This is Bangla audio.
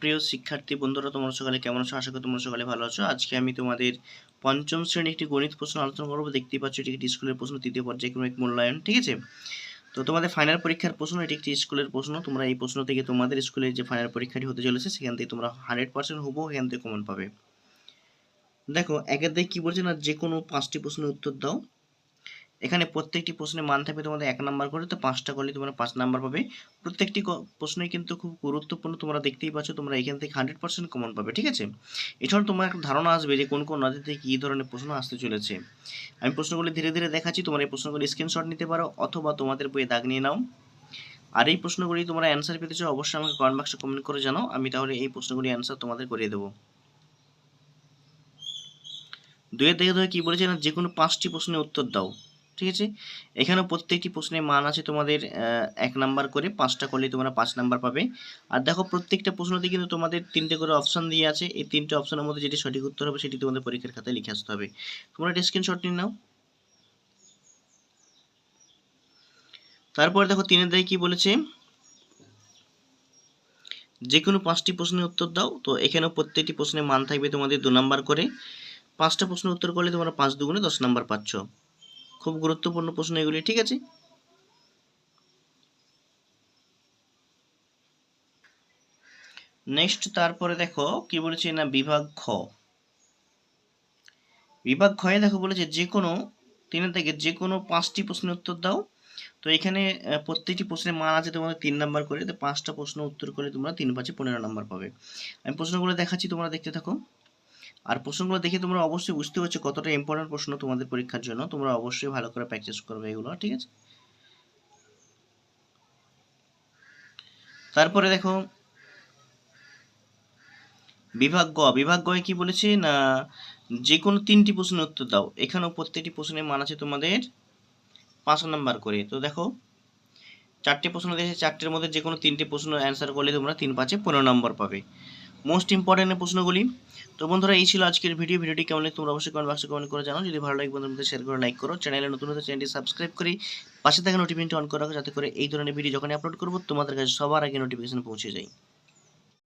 প্রিয় শিক্ষার্থী বন্ধুরা, তোমরা সকালে কেমন আছো? আশা করি তোমরা সকালে ভালো আছো। আজকে আমি তোমাদের পঞ্চম শ্রেণির একটি গণিত প্রশ্ন আলোচনা করব। দেখতেই পাচ্ছ, এটি একটি স্কুলের প্রশ্ন, তৃতীয় পর্যায়ক্রমিক মূল্যায়ন, ঠিক আছে? তো তোমাদের ফাইনাল পরীক্ষার প্রশ্ন, এটি একটি স্কুলের প্রশ্ন। তোমরা এই প্রশ্ন থেকে তোমাদের স্কুলের যে ফাইনাল পরীক্ষাটি হতে চলেছে, সেখান থেকে তোমরা হান্ড্রেড পার্সেন্ট হব এখান থেকে কমন পাবে। দেখো, একের দিকে কী বলছে না, যে কোনো পাঁচটি প্রশ্নের উত্তর দাও। এখানে প্রত্যেকটি প্রশ্নের মান থাকবে তোমাদের এক নাম্বার করে, তো পাঁচটা করলে তোমরা পাঁচ নাম্বার পাবে। প্রত্যেকটি প্রশ্নই কিন্তু খুব গুরুত্বপূর্ণ, তোমরা দেখতেই পাচ্ছ, তোমরা এখান থেকে হান্ড্রেড পার্সেন্ট কমন পাবে, ঠিক আছে? এছাড়াও তোমার একটা ধারণা আসবে যে কোন কোন নদী থেকে কী ধরনের প্রশ্ন আসতে চলেছে। আমি প্রশ্নগুলি ধীরে ধীরে দেখাচ্ছি, তোমরা এই প্রশ্নগুলি স্ক্রিনশট নিতে পারো, অথবা তোমাদের বইয়ে দাগ নিয়ে নাও। আর এই প্রশ্নগুলি তোমরা অ্যান্সার পেতে চাও, অবশ্যই আমাকে কমেন্ট বক্সে কমেন্ট করে জানাও, আমি তাহলে এই প্রশ্নগুলি অ্যান্সার তোমাদের করিয়ে দেবো। দুয়ের দেখে ধরে কী বলেছে না, যে কোনো পাঁচটি প্রশ্নের উত্তর দাও। ঠিক আছে? এখানেও প্রত্যেকটি প্রশ্নের মান আছে তোমাদের এক নাম্বার করে, পাঁচটা করলে তোমরা পাঁচ নাম্বার পাবে। আর দেখো, প্রত্যেকটা প্রশ্নতে কিন্তু তোমাদের তিনটে করে অপশন দিয়ে আছে। এই তিনটে অপশনের মধ্যে যেটি সঠিক উত্তর হবে, সেটি তোমাদের পরীক্ষার খাতায় লিখে আসতে হবে। তোমরা একটা স্ক্রিনশট নিয়ে নাও। তারপরে দেখো, তিনের দায় কি বলেছে? যে কোনো পাঁচটি প্রশ্নের উত্তর দাও। তো এখানেও প্রত্যেকটি প্রশ্নের মান থাকবে তোমাদের দু নাম্বার করে। পাঁচটা প্রশ্নের উত্তর করলে তোমরা পাঁচ দুগুণে দশ নাম্বার পাচ্ছ। খুব গুরুত্বপূর্ণ প্রশ্ন এগুলি, ঠিক আছে? নেক্সট তারপরে দেখো, কি বলেছে না, বিভাগ খ। বিভাগ খয়ে দেখো বলেছে, যে কোনো তিনের থেকে যে কোনো পাঁচটি প্রশ্নের উত্তর দাও। তো এখানে প্রত্যেকটি প্রশ্নের মান আছে তোমাদের তিন নাম্বার করে, তো পাঁচটা প্রশ্ন উত্তর করে তোমরা তিন পাঁচে পনেরো নাম্বার পাবে। আমি প্রশ্নগুলো দেখাচ্ছি, তোমরা দেখতে থাকো। আর প্রশ্নগুলো দেখে তোমরা অবশ্যই বুঝতে পারছ কতটা ইম্পর্টেন্ট প্রশ্ন তোমাদের পরীক্ষার জন্য। তোমরা অবশ্যই ভালো করে প্র্যাকটিস করবে এগুলো, ঠিক আছে? তারপরে দেখো, বিভাগ গ। বিভাগ গয়ে কি বলেছে না যে কোনো তিনটি প্রশ্নের উত্তর দাও। এখানেও প্রত্যেকটি প্রশ্নের মান আছে তোমাদের পাঁচ নাম্বার করে। তো দেখো, চারটে প্রশ্ন দিয়েছে চারটের মধ্যে যে কোনো তিনটে প্রশ্ন অ্যান্সার করলে তোমরা তিন পাঁচে পনেরো নম্বর পাবে। মোস্ট ইম্পর্টেন্ট প্রশ্নগুলি। তো বন্ধুরা, এই ছিল আজকের ভিডিও ভিডিওটি কেমন লাগে তোমরা অবশ্যই কমেন্ট বক্সে কমেন্ট করে জানাও। যদি ভালো লাগে বন্ধুদের শেয়ার করে লাইক করো। চ্যানেলে নতুন হতে চ্যানেলটি সাবস্ক্রাইব করে পাশে থাকা নোটিফিকেশনটি অন করে রাখো। যাতে করে এই ধরনের ভিডিও যখন আপলোড করব, তোমাদের কাছে সবার আগে নোটিফিকেশন পৌঁছে যায়।